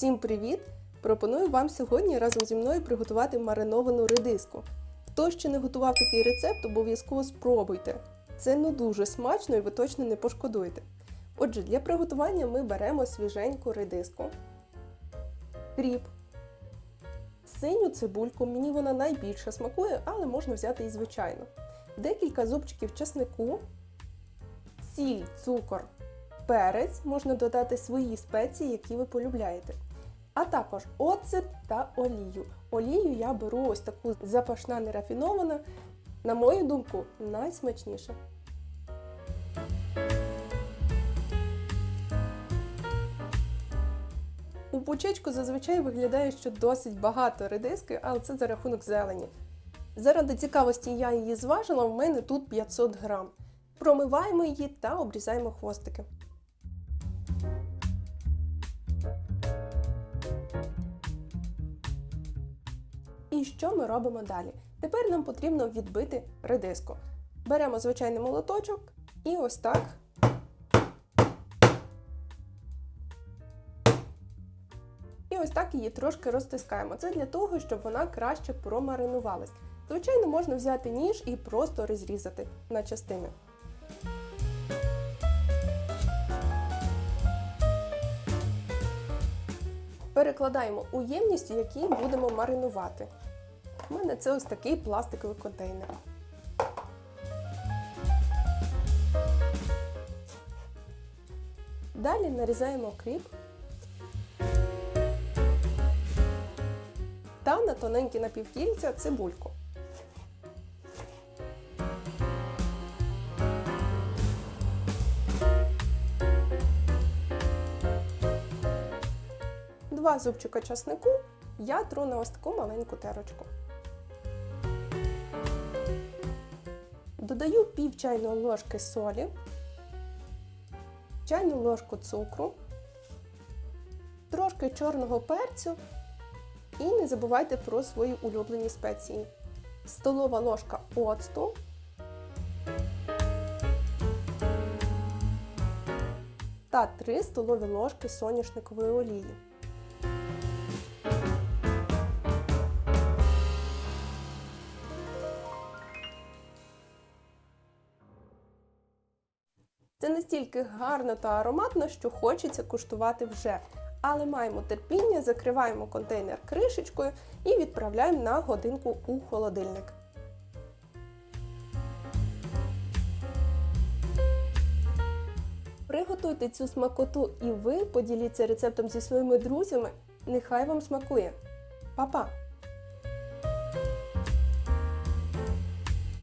Всім привіт! Пропоную вам сьогодні разом зі мною приготувати мариновану редиску. Хто ще не готував такий рецепт, обов'язково спробуйте. Це ну дуже смачно і ви точно не пошкодуєте. Отже, для приготування ми беремо свіженьку редиску, кріп, синю цибульку, мені вона найбільше смакує, але можна взяти і звичайно. Декілька зубчиків чеснику, сіль, цукор, перець, можна додати свої спеції, які ви полюбляєте. А також оцет та олію. Олію я беру ось таку запашна нерафінована, на мою думку, найсмачніша. У пучечку зазвичай виглядає, що досить багато редиски, але це за рахунок зелені. Заради цікавості я її зважила, в мене тут 500 грам. Промиваємо її та обрізаємо хвостики. І що ми робимо далі? Тепер нам потрібно відбити редиску. Беремо звичайний молоточок і ось так. І ось так її трошки розтискаємо. Це для того, щоб вона краще промаринувалась. Звичайно, можна взяти ніж і просто розрізати на частини. Перекладаємо у ємність, в якій будемо маринувати. У мене це ось такий пластиковий контейнер. Далі нарізаємо кріп та на тоненькі напівкільця цибульку. Два зубчика часнику я тру на ось таку маленьку терочку. Додаю пів чайної ложки солі, чайну ложку цукру, трошки чорного перцю і не забувайте про свої улюблені спеції. Столова ложка оцту, та 3 столові ложки соняшникової олії. Це настільки гарно та ароматно, що хочеться куштувати вже. Але маємо терпіння, закриваємо контейнер кришечкою і відправляємо на годинку у холодильник. Приготуйте цю смакоту і ви поділіться рецептом зі своїми друзями. Нехай вам смакує. Па-па!